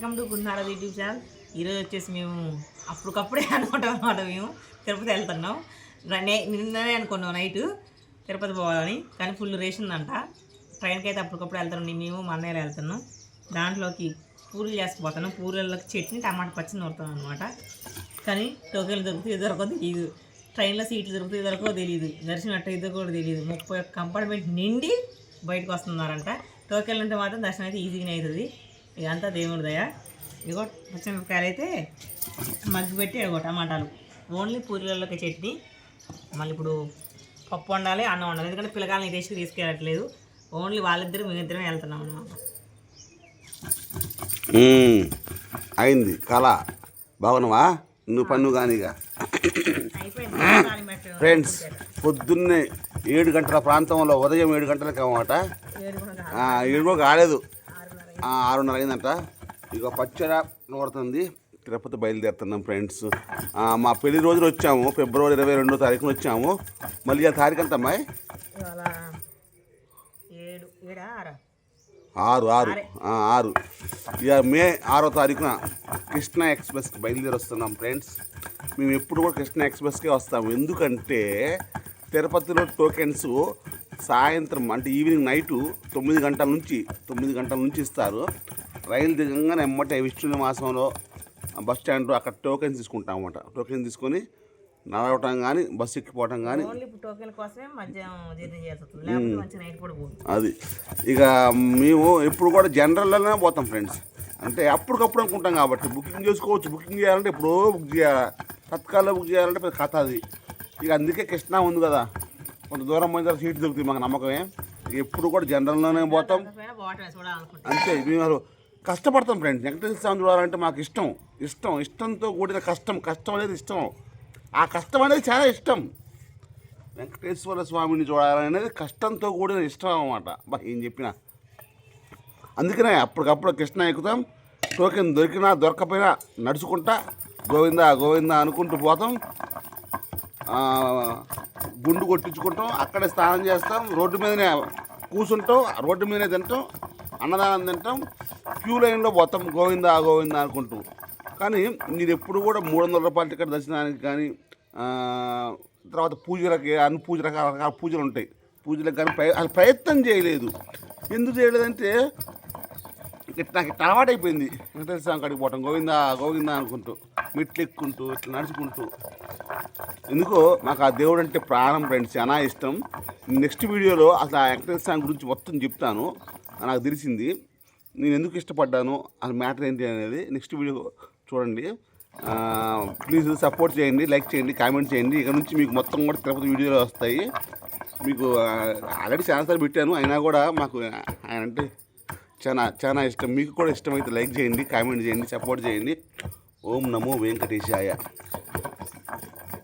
Welcome to Gunnada YouTube channel. ఈరోజు వచ్చేసి మేము అప్పటికప్పుడే అనుకుంటాం అనమాట మేము తిరుపతి వెళ్తున్నాం. నిన్ననే అనుకున్నాం నైట్ తిరుపతి పోవాలని కానీ ఫుల్ రేషన్ అంట. ట్రైన్కి అయితే అప్పటికప్పుడు వెళ్తున్నాం. మేము మా అన్నయ్య వెళ్తున్నాం. దాంట్లోకి పూరీలు చేసుకుపోతున్నాం. పూరీలకి చట్నీ టమాటా పచ్చని నూరుతాం అనమాట. కానీ టోకెన్లు దొరుకుతాయి దొరకదు తెలియదు ట్రైన్లో సీట్లు దొరుకుతాయి దొరకదో తెలియదు దర్శనం అట్ట ఇదో కూడా తెలియదు ముప్పై ఒక్క కంపార్ట్మెంట్ నిండి బయటకు వస్తున్నారంట. టోకెన్లు ఉంటే మాత్రం దర్శనం అయితే ఈజీగానే అవుతుంది. ఇదంతా దేవుడి దయ. ఇదిగో పచ్చిమిరపకాయలు అయితే మగ్గి పెట్టి ఇదిగో టమాటాలు. ఓన్లీ పూరీలలోకి చట్నీ. మళ్ళీ ఇప్పుడు పప్పు వండాలి అన్నం వండాలి. ఎందుకంటే పిల్లకాయలని రెస్ట్ తీసుకెళ్ళట్లేదు. ఓన్లీ వాళ్ళిద్దరు మేమిద్దరం వెళ్తున్నాం అనమాట మ్మ్. అయింది. కళ. బాగున్నావా? నువ్వు పన్ను కానిగా. ఫ్రెండ్స్ పొద్దున్నే ఏడు గంటల ప్రాంతంలో ఉదయం ఏడు గంటలకు అన్నమాట. ఆ, ఏడు కూడా కాలేదు. ఆరున్నర అయిందంట ఇక పచ్చడ నూరుతుంది. తిరుపతి బయలుదేరుతున్నాం ఫ్రెండ్స్. మా పెళ్ళి రోజులు వచ్చాము. ఫిబ్రవరి ఇరవై రెండో తారీఖున వచ్చాము. మళ్ళీ ఆ తారీఖు ఎంత అమ్మాయి? ఆరా? ఆరు ఆరు. ఇక మే ఆరో తారీఖున కృష్ణ ఎక్స్ప్రెస్కి బయలుదేరి వస్తున్నాం ఫ్రెండ్స్. మేము ఎప్పుడు కూడా కృష్ణ ఎక్స్ప్రెస్కే వస్తాము. ఎందుకంటే తిరుపతిలో టోకెన్స్ సాయంత్రం అంటే ఈవినింగ్ నైటు తొమ్మిది గంటల నుంచి తొమ్మిది గంటల నుంచి ఇస్తారు. రైలు దిగంగానే ఎమ్మటే విష్ణు మాసంలో బస్ స్టాండ్ అక్కడ టోకెన్స్ తీసుకుంటాం అన్నమాట టోకెన్ తీసుకొని నడవటం కానీ బస్సు ఎక్కిపోవటం కానీ అది. ఇక మేము ఎప్పుడు కూడా జనరల్లోనే పోతాం ఫ్రెండ్స్. అంటే అప్పటికప్పుడు అనుకుంటాం కాబట్టి బుకింగ్ చేసుకోవచ్చు. బుకింగ్ చేయాలంటే ఎప్పుడో బుక్ చేయాలి. తత్కాల్లో బుక్ చేయాలంటే పెద్ద కథ అది. ఇక అందుకే కృష్ణ ఉంది కదా. కొంత దూరం పోయిన తర్వాత సీట్ దొరుకుతుంది మాకు నమ్మకమే. ఎప్పుడు కూడా జనరల్లోనే పోతాం. అంతే మేము కష్టపడతాం ఫ్రెండ్స్ వెంకటేశ్వర స్వామి చూడాలంటే మాకు ఇష్టం. ఇష్టం ఇష్టంతో కూడిన కష్టం. కష్టం అనేది ఇష్టం. ఆ కష్టం అనేది చాలా ఇష్టం. వెంకటేశ్వర స్వామిని చూడాలనేది కష్టంతో కూడిన ఇష్టం అన్నమాట. బా ఏం చెప్పినా. అందుకనే అప్పటికప్పుడు కృష్ణ ఎక్కుతాం. టోకెన్ దొరికినా దొరకపోయినా నడుచుకుంటా. గోవిందా గోవిందా అనుకుంటూ పోతాం. గుండు కొట్టించుకుంటాం అక్కడే స్నానం చేస్తాం రోడ్డు మీదనే కూర్చుంటాం రోడ్డు మీదనే తింటాం అన్నదానం తింటాం క్యూ లైన్లో పోతాం గోవిందా గోవిందా అనుకుంటూ. కానీ మీరు ఎప్పుడు కూడా మూడు వందల రూపాయల టికెట్ దర్శనానికి కానీ తర్వాత పూజలకి అన్ని పూజ రకాల రకాల పూజలు ఉంటాయి. పూజలకు కానీ ప్రయత్నం చేయలేదు. ఎందుకు చేయలేదంటే ఇట్లా నాకు ఇట్లా అలవాటు అయిపోయింది వెంకటేశ్వర స్వామి కాడికి పోవటం గోవిందా గోవిందా అనుకుంటూ మెట్లు ఎక్కుంటూ ఇట్లా నడుచుకుంటూ. ఎందుకో నాకు ఆ దేవుడు అంటే ప్రాణం ఫ్రెండ్స్ చాలా ఇష్టం. నెక్స్ట్ వీడియోలో అసలు ఆ వెంకటేశ్వర స్వామి గురించి మొత్తం చెప్తాను. నాకు తెలిసింది. నేను ఎందుకు ఇష్టపడ్డాను అసలు మ్యాటర్ ఏంటి అనేది నెక్స్ట్ వీడియో చూడండి. ప్లీజ్ సపోర్ట్ చేయండి లైక్ చేయండి కామెంట్ చేయండి. ఇక నుంచి మీకు మొత్తం కూడా తిరుపతి వీడియోలు వస్తాయి. మీకు ఆల్రెడీ చాలాసార్లు పెట్టాను. అయినా కూడా మాకు ఆయన అంటే చాలా చాలా ఇష్టం. మీకు కూడా ఇష్టమైతే లైక్ చేయండి కామెంట్ చేయండి సపోర్ట్ చేయండి. ఓం నమో వెంకటేశాయ.